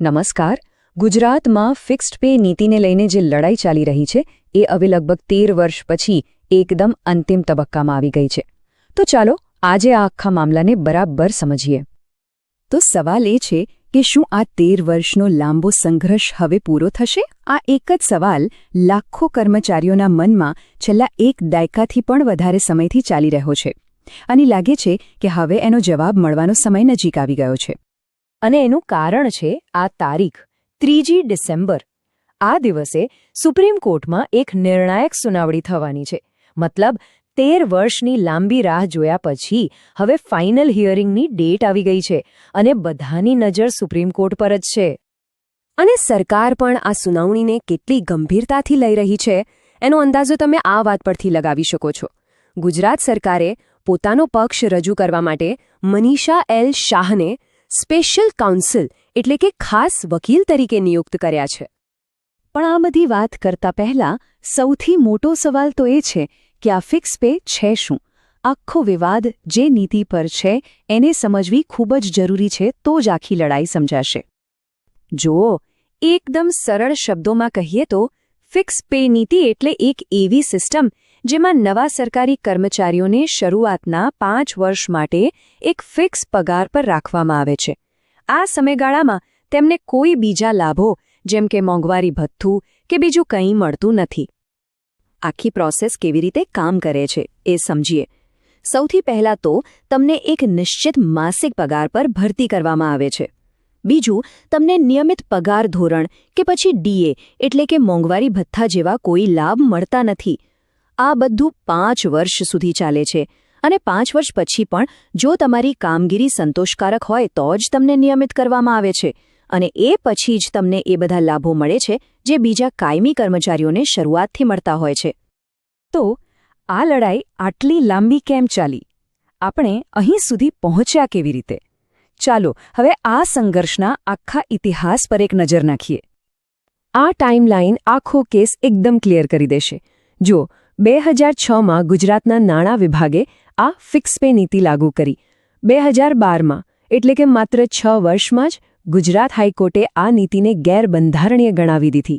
નમસ્કાર. ગુજરાતમાં fixed pay નીતિને લઈને જે લડાઈ ચાલી રહી છે, એ હવે લગભગ તેર વર્ષ પછી એકદમ અંતિમ તબક્કામાં આવી ગઈ છે. તો ચાલો આજે આ આખા મામલાને બરાબર સમજીએ. તો સવાલ એ છે કે શું આ તેર વર્ષનો લાંબો સંઘર્ષ હવે પૂરો થશે? આ એક જ સવાલ લાખો કર્મચારીઓના મનમાં છેલ્લા એક દાયકાથી પણ વધારે સમયથી ચાલી રહ્યો છે. અને લાગે છે કે હવે એનો જવાબ મળવાનો સમય નજીક આવી ગયો છે. અને એનું કારણ છે આ તારીખ, ત્રીજી ડિસેમ્બર. આ દિવસે સુપ્રીમ કોર્ટમાં એક નિર્ણાયક સુનાવણી થવાની છે. મતલબ, તેર વર્ષની લાંબી રાહ જોયા પછી હવે ફાઇનલ હિયરિંગની ડેટ આવી ગઈ છે અને બધાની નજર સુપ્રીમ કોર્ટ પર જ છે. અને સરકાર પણ આ સુનાવણીને કેટલી ગંભીરતાથી લઈ રહી છે, એનો અંદાજો તમે આ વાત પરથી લગાવી શકો છો. ગુજરાત સરકારે પોતાનો પક્ષ રજૂ કરવા માટે મનીષા એલ શાહને સ્પેશિયલ કાઉન્સિલ એટલે કે ખાસ વકીલ તરીકે નિયુક્ત કર્યા છે. પણ આ બધી વાત કરતા પહેલા સૌથી મોટો સવાલ તો એ છે કે આ ફિક્સ પે છે શું? આખો વિવાદ જે નીતિ પર છે એને સમજવી ખૂબ જ જરૂરી છે તો જ આખી લડાઈ સમજાશે. જુઓ એકદમ સરળ શબ્દોમાં કહીએ તો ફિક્સ પે નીતિ એટલે એક એવી સિસ્ટમ જેમાં નવા સરકારી કર્મચારીઓને શરૂઆતના પાંચ વર્ષ માટે એક ફિક્સ પગાર પર રાખવામાં આવે છે. આ સમયગાળામાં તેમને કોઈ બીજા લાભો, જેમ કે મોંઘવારી ભથ્થું કે બીજું કંઈ મળતું નથી. આખી પ્રોસેસ કેવી રીતે કામ કરે છે એ સમજીએ. સૌથી પહેલાં તો તમને એક નિશ્ચિત માસિક પગાર પર ભરતી કરવામાં આવે છે. બીજું, તમને નિયમિત પગાર ધોરણ કે પછી ડીએ એટલે કે મોંઘવારી ભથ્થા જેવા કોઈ લાભ મળતા નથી. આ બધું પાંચ વર્ષ સુધી ચાલે છે. અને પાંચ વર્ષ પછી પણ જો તમારી કામગીરી સંતોષકારક હોય તો જ તમને નિયમિત કરવામાં આવે છે. અને એ પછી જ તમને એ બધા લાભો મળે છે જે બીજા કાયમી કર્મચારીઓને શરૂઆતથી મળતા હોય છે. તો, આ લડાઈ આટલી લાંબી કેમ ચાલી? આપણે અહીં સુધી પહોંચ્યા કેવી રીતે? ચાલો, હવે આ સંઘર્ષના આખા ઇતિહાસ પર એક નજર નાખીએ. આ ટાઈમલાઈન આખો કેસ એકદમ ક્લિયર કરી દેશે. જો બે હજાર છમાં ગુજરાતના નાણાં વિભાગે આ ફિક્સ પે નીતિ લાગુ કરી. બે હજાર બારમાં, એટલે કે માત્ર છ વર્ષમાં જ, ગુજરાત હાઈકોર્ટે આ નીતિને ગેરબંધારણીય ગણાવી દીધી.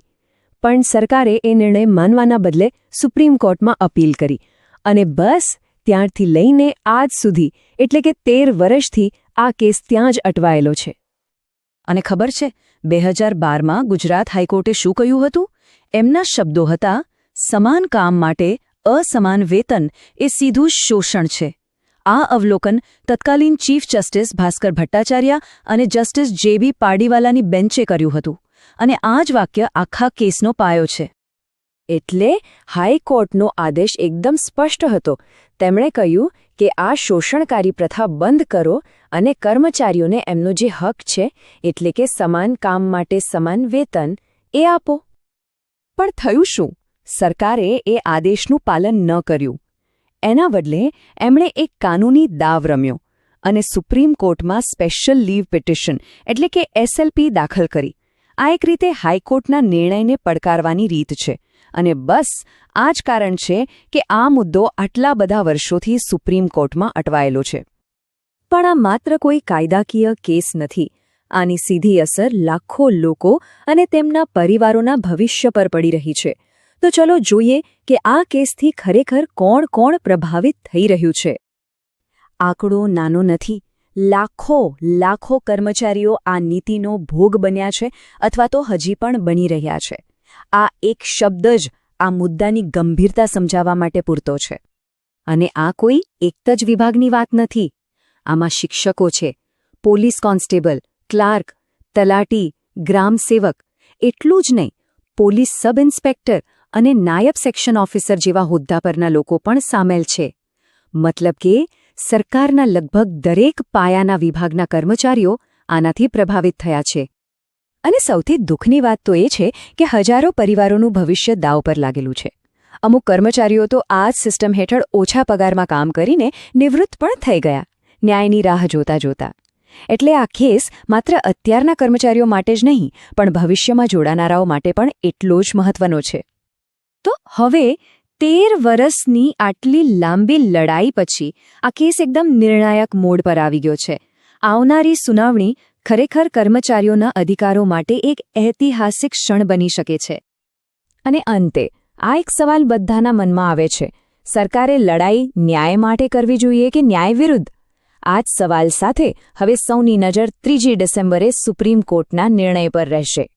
પણ સરકારે એ નિર્ણય માનવાના બદલે સુપ્રીમ કોર્ટમાં અપીલ કરી. અને બસ, ત્યારથી લઈને આજ સુધી, એટલે કે તેર વર્ષથી, આ કેસ ત્યાં જ અટવાયેલો છે. અને ખબર છે, બે હજાર બારમાં ગુજરાત હાઈકોર્ટે શું કહ્યું હતું? એમના શબ્દો હતા સમાન કામ માટે અસમાન વેતન એ સીધું શોષણ છે. આ અવલોકન તત્કાલીન ચીફ જસ્ટિસ ભાસ્કર ભટ્ટાચાર્ય અને જસ્ટિસ જે બી પાડીવાલાની બેન્ચે કર્યું હતું અને આ જ વાક્ય આખા કેસનો પાયો છે. એટલે હાઈકોર્ટનો આદેશ એકદમ સ્પષ્ટ હતો. તેમણે કહ્યું કે આ શોષણકારી પ્રથા બંધ કરો અને કર્મચારીઓને એમનો જે હક છે, એટલે કે સમાન કામ માટે સમાન વેતન, એ આપો. પણ થયું શું? સરકારે એ આદેશનું પાલન ન કર્યું. એના બદલે એમણે એક કાનૂની દાવ રમ્યો અને સુપ્રીમ કોર્ટમાં સ્પેશિયલ લીવ પિટિશન એટલે કે એસએલપી દાખલ કરી. આ એક રીતે હાઈકોર્ટના નિર્ણયને પડકારવાની રીત છે અને બસ આ જ કારણ છે કે આ મુદ્દો આટલા બધા વર્ષોથી સુપ્રીમ કોર્ટમાં અટવાયેલો છે. પણ આ માત્ર કોઈ કાયદાકીય કેસ નથી. આની સીધી અસર લાખો લોકો અને તેમના પરિવારોના ભવિષ્ય પર પડી રહી છે. તો ચલો જોઈએ કે આ કેસથી ખરેખર કોણ કોણ પ્રભાવિત થઈ રહ્યું છે. આંકડો નાનો નથી. લાખો લાખો કર્મચારીઓ આ નીતિનો ભોગ બન્યા છે અથવા તો હજી પણ બની રહ્યા છે. આ એક શબ્દ જ આ મુદ્દાની ગંભીરતા સમજાવવા માટે પૂરતો છે. અને આ કોઈ એક જ વિભાગની વાત નથી. આમાં શિક્ષકો છે, પોલીસ કોન્સ્ટેબલ, ક્લાર્ક, તલાટી, ગ્રામસેવક, એટલું જ નહીં, પોલીસ સબ ઇન્સ્પેક્ટર અને નાયબ સેક્શન ઓફિસર જેવા હોદ્દા પરના લોકો પણ સામેલ છે. મતલબ કે, સરકારના લગભગ દરેક પાયાના વિભાગના કર્મચારીઓ આનાથી પ્રભાવિત થયા છે. અને સૌથી દુઃખની વાત તો એ છે કે હજારો પરિવારોનું ભવિષ્ય દાવ પર લાગેલું છે. અમુક કર્મચારીઓ તો આ જ સિસ્ટમ હેઠળ ઓછા પગારમાં કામ કરીને નિવૃત્ત પણ થઈ ગયા, ન્યાયની રાહ જોતા જોતા. એટલે આ કેસ માત્ર અત્યારના કર્મચારીઓ માટે જ નહીં, પણ ભવિષ્યમાં જોડાનારાઓ માટે પણ એટલો જ મહત્વનો છે. તો હવે તેર વર્ષની આટલી લાંબી લડાઈ પછી આ કેસ એકદમ નિર્ણાયક મોડ પર આવી ગયો છે. આવનારી સુનાવણી ખરેખર કર્મચારીઓના અધિકારો માટે એક ઐતિહાસિક ક્ષણ બની શકે છે. અને અંતે, આ એક સવાલ બધાના મનમાં આવે છે. સરકારે લડાઈ ન્યાય માટે કરવી જોઈએ કે ન્યાય વિરુદ્ધ? આ જ સવાલ સાથે હવે સૌની નજર ત્રીજી ડિસેમ્બરે સુપ્રીમ કોર્ટના નિર્ણય પર રહેશે.